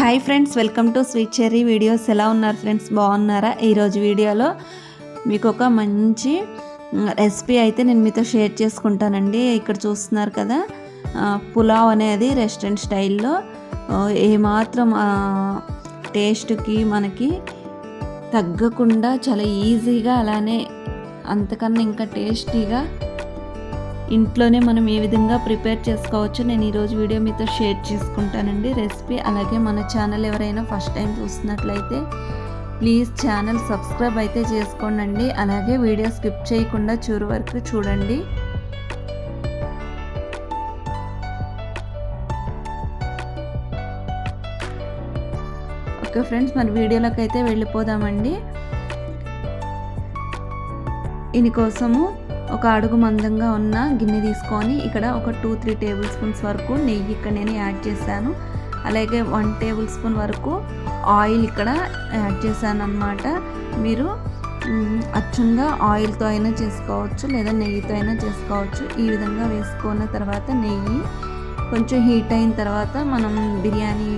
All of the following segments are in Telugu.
Hi friends welcome to sweet cherry videos. ఎలా ఉన్నారు ఫ్రెండ్స్? బాగున్నారా? ఈరోజు వీడియోలో మీకు ఒక మంచి రెసిపీ అయితే నేను మీతో షేర్ చేసుకుంటానండి. ఇక్కడ చూస్తున్నారు కదా పులావ్ అనేది రెస్టారెంట్ స్టైల్లో ఏమాత్రం టేస్ట్కి మనకి తగ్గకుండా చాలా ఈజీగా అలానే అంతకన్నా ఇంకా టేస్టీగా ఇంట్లోనే మనం ఏ విధంగా ప్రిపేర్ చేసుకోవచ్చు నేను ఈరోజు వీడియో మీతో షేర్ చేసుకుంటానండి. రెసిపీ అలాగే మన ఛానల్ ఎవరైనా ఫస్ట్ టైం చూస్తున్నట్లయితే ప్లీజ్ ఛానల్ సబ్స్క్రైబ్ అయితే చేసుకోండి అలాగే వీడియో స్కిప్ చేయకుండా చూరు వరకు చూడండి. ఓకే ఫ్రెండ్స్ మరి వీడియోలోకి అయితే వెళ్ళిపోదామండి. దీనికోసము ఒక అడుగు మందంగా ఉన్న గిన్నె తీసుకొని ఇక్కడ ఒక టూ త్రీ టేబుల్ స్పూన్స్ వరకు నెయ్యి ఇక్కడ నేను యాడ్ చేశాను. అలాగే వన్ టేబుల్ స్పూన్ వరకు ఆయిల్ ఇక్కడ యాడ్ చేశాను అనమాట మీరు అచ్చంగా ఆయిల్తో అయినా చేసుకోవచ్చు లేదా నెయ్యితో అయినా చేసుకోవచ్చు. ఈ విధంగా వేసుకున్న తర్వాత నెయ్యి కొంచెం హీట్ అయిన తర్వాత మనం బిర్యానీ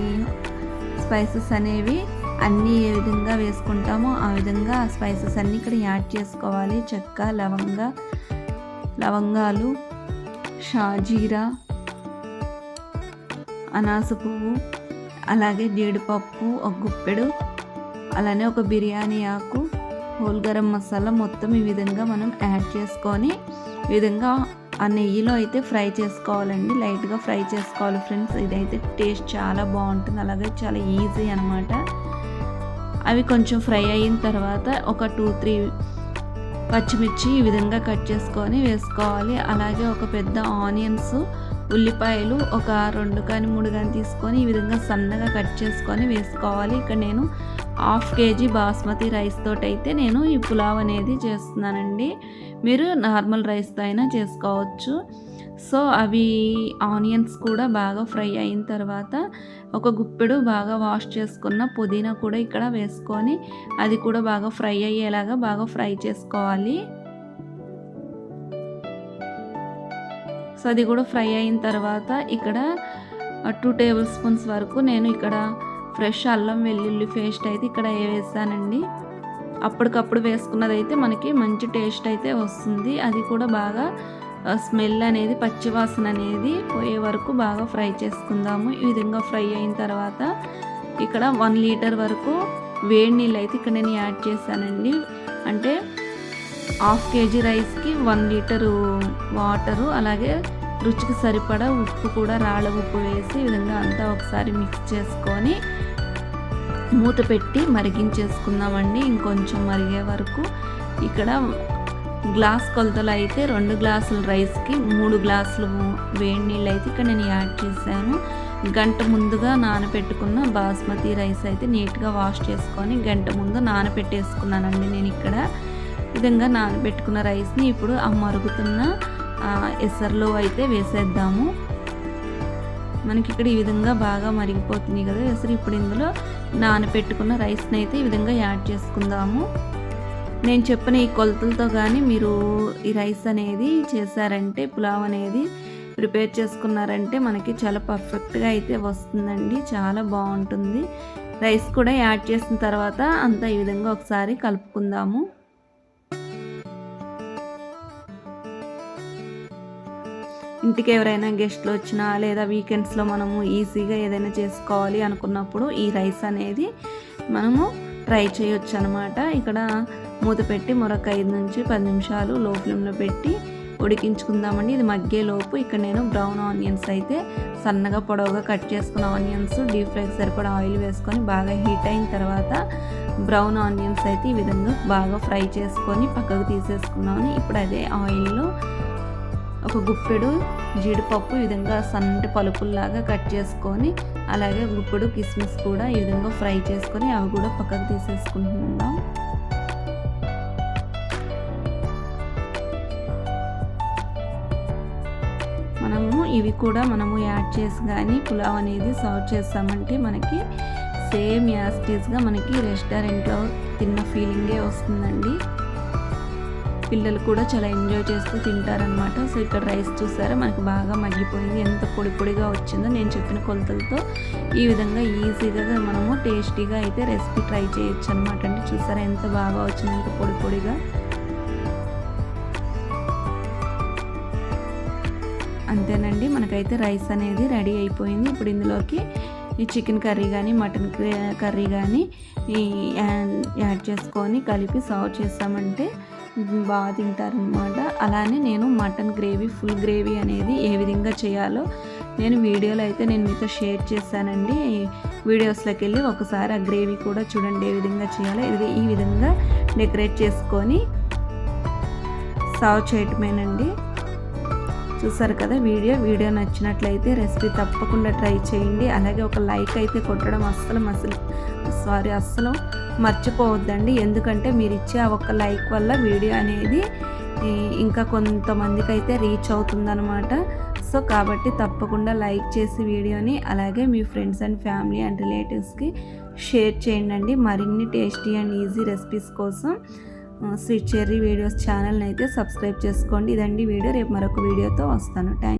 స్పైసెస్ అనేవి అన్నీ ఏ విధంగా వేసుకుంటామో ఆ విధంగా స్పైసెస్ అన్నీ ఇక్కడ యాడ్ చేసుకోవాలి. చెక్క లవంగ లవంగాలు షాజీరా అనాస పువ్వు అలాగే జీడిపప్పు ఒక గుప్పెడు అలానే ఒక బిర్యానీ ఆకు హోల్ గరం మసాలా మొత్తం ఈ విధంగా మనం యాడ్ చేసుకొని ఈ విధంగా ఆ నెయ్యిలో అయితే ఫ్రై చేసుకోవాలండి. లైట్గా ఫ్రై చేసుకోవాలి ఫ్రెండ్స్. ఇదైతే టేస్ట్ చాలా బాగుంటుంది. అలాగే చాలా ఈజీ అనమాట అవి కొంచెం ఫ్రై అయిన తర్వాత ఒక టూ త్రీ పచ్చిమిర్చి ఈ విధంగా కట్ చేసుకొని వేసుకోవాలి. అలాగే ఒక పెద్ద ఆనియన్స్ ఉల్లిపాయలు ఒక రెండు కానీ మూడు కానీ తీసుకొని ఈ విధంగా సన్నగా కట్ చేసుకొని వేసుకోవాలి. ఇక్కడ నేను హాఫ్ కేజీ బాస్మతి రైస్ తోటి అయితే నేను ఈ పులావ్ అనేది చేస్తున్నానండి. మీరు నార్మల్ రైస్తో అయినా చేసుకోవచ్చు. సో అవి ఆనియన్స్ కూడా బాగా ఫ్రై అయిన తర్వాత ఒక గుప్పెడు బాగా వాష్ చేసుకున్న పుదీనా కూడా ఇక్కడ వేసుకొని అది కూడా బాగా ఫ్రై అయ్యేలాగా బాగా ఫ్రై చేసుకోవాలి. సో అది కూడా ఫ్రై అయిన తర్వాత ఇక్కడ టూ టేబుల్ స్పూన్స్ వరకు నేను ఇక్కడ ఫ్రెష్ అల్లం వెల్లుల్లి పేస్ట్ అయితే ఇక్కడ వేసానండి. అప్పటికప్పుడు వేసుకున్నది అయితే మనకి మంచి టేస్ట్ అయితే వస్తుంది. అది కూడా బాగా స్మెల్ అనేది పచ్చివాసన అనేది పోయే వరకు బాగా ఫ్రై చేసుకుందాము. ఈ విధంగా ఫ్రై అయిన తర్వాత ఇక్కడ వన్ లీటర్ వరకు వేడి నీళ్ళు అయితే ఇక్కడ నేను యాడ్ చేశానండి. అంటే హాఫ్ కేజీ రైస్కి వన్ లీటరు వాటరు అలాగే రుచికి సరిపడా ఉప్పు కూడా రాళ్ళ ఉప్పు వేసి ఈ విధంగా అంతా ఒకసారి మిక్స్ చేసుకొని మూత పెట్టి మరిగించేసుకుందామండి. ఇంకొంచెం మరిగే వరకు ఇక్కడ గ్లాస్ కొలతలు అయితే రెండు గ్లాసుల రైస్కి మూడు గ్లాసులు వేడి నీళ్ళు అయితే ఇక్కడ నేను యాడ్ చేశాను. గంట ముందుగా నానబెట్టుకున్న బాస్మతి రైస్ అయితే నీట్గా వాష్ చేసుకొని గంట ముందు నానబెట్టేసుకున్నానండి నేను ఇక్కడ. విధంగా నానబెట్టుకున్న రైస్ని ఇప్పుడు ఆ మరుగుతున్న ఎసర్లో అయితే వేసేద్దాము. మనకి ఇక్కడ ఈ విధంగా బాగా మరిగిపోతుంది కదా ఎసరు. ఇప్పుడు ఇందులో నానబెట్టుకున్న రైస్ని అయితే ఈ విధంగా యాడ్ చేసుకుందాము. నేను చెప్పిన ఈ కొలతలతో కానీ మీరు ఈ రైస్ అనేది చేశారంటే పులావ్ అనేది ప్రిపేర్ చేసుకున్నారంటే మనకి చాలా పర్ఫెక్ట్గా అయితే వస్తుందండి. చాలా బాగుంటుంది. రైస్ కూడా యాడ్ చేసిన తర్వాత అంతా ఈ విధంగా ఒకసారి కలుపుకుందాము. ఇంటికి ఎవరైనా గెస్ట్లు వచ్చినా లేదా వీకెండ్స్లో మనము ఈజీగా ఏదైనా చేసుకోవాలి అనుకున్నప్పుడు ఈ రైస్ అనేది మనము ట్రై చేయొచ్చు అనమాట ఇక్కడ మూత పెట్టి మరొక ఐదు నుంచి పది నిమిషాలు లో ఫ్లేమ్లో పెట్టి ఉడికించుకుందామండి. ఇది మగ్గే లోపు ఇక్కడ నేను బ్రౌన్ ఆనియన్స్ అయితే సన్నగా పొడవుగా కట్ చేసుకున్న ఆనియన్స్ డీప్ ఫ్రైకి సరిపడా ఆయిల్ వేసుకొని బాగా హీట్ అయిన తర్వాత బ్రౌన్ ఆనియన్స్ అయితే ఈ విధంగా బాగా ఫ్రై చేసుకొని పక్కకు తీసేసుకున్నాను. ఇప్పుడు అదే ఆయిల్లో ఒక గుప్పెడు జీడిపప్పు ఈ విధంగా సన్నటి పలుపుల్లాగా కట్ చేసుకొని అలాగే గుప్పెడు కిస్మిస్ కూడా ఈ విధంగా ఫ్రై చేసుకొని అవి కూడా పక్కకు తీసేసుకుంటున్నాం. ఇవి కూడా మనము యాడ్ చేసి కానీ పులావ్ అనేది సర్వ్ చేస్తామంటే మనకి సేమ్ యాస్టీస్గా మనకి రెస్టారెంట్లో తిన్న ఫీలింగే వస్తుందండి. పిల్లలు కూడా చాలా ఎంజాయ్ చేస్తూ తింటారనమాట సో ఇక్కడ రైస్ చూసారా? మనకి బాగా మగ్గిపోయింది. ఎంత పొడి పొడిగా వచ్చిందో నేను చెప్పిన కొలతలతో ఈ విధంగా ఈజీగా మనము టేస్టీగా అయితే రెసిపీ ట్రై చేయొచ్చు అనమాట అండి. చూసారా? ఎంత బాగా వచ్చింది ఎంత పొడి పొడిగా. అంతేనండి. మనకైతే రైస్ అనేది రెడీ అయిపోయింది. ఇప్పుడు ఇందులోకి ఈ చికెన్ కర్రీ కానీ మటన్ కర్రీ కానీ ఈ యాడ్ చేసుకొని కలిపి సర్వ్ చేస్తామంటే బాగా తింటారనమాట అలానే నేను మటన్ గ్రేవీ ఫుల్ గ్రేవీ అనేది ఏ విధంగా చేయాలో నేను వీడియోలో అయితే నేను మీతో షేర్ చేశానండి వీడియోస్లోకి వెళ్ళి ఒకసారి ఆ గ్రేవీ కూడా చూడండి ఏ విధంగా చేయాలో. ఇది ఈ విధంగా డెకరేట్ చేసుకొని సర్వ్ చేయటమేనండి. చూసారు కదా వీడియో? వీడియో నచ్చినట్లయితే రెసిపీ తప్పకుండా ట్రై చేయండి. అలాగే ఒక లైక్ అయితే కొట్టడం అస్సలు అసలు సారీ అస్సలు మర్చిపోవద్దండి. ఎందుకంటే మీరు ఇచ్చే ఆ ఒక్క లైక్ వల్ల వీడియో అనేది ఇంకా కొంతమందికి అయితే రీచ్ అవుతుందన్నమాట. సో కాబట్టి తప్పకుండా లైక్ చేసి వీడియోని అలాగే మీ ఫ్రెండ్స్ అండ్ ఫ్యామిలీ అండ్ రిలేటివ్స్కి షేర్ చేయండి మరిన్ని టేస్టీ అండ్ ఈజీ రెసిపీస్ కోసం. స్వీట్ చెర్రీ వీడియోస్ ఛానల్ని అయితే సబ్స్క్రైబ్ చేసుకోండి. ఇదండి వీడియో. రేపు మరొక వీడియోతో వస్తాను. థ్యాంక్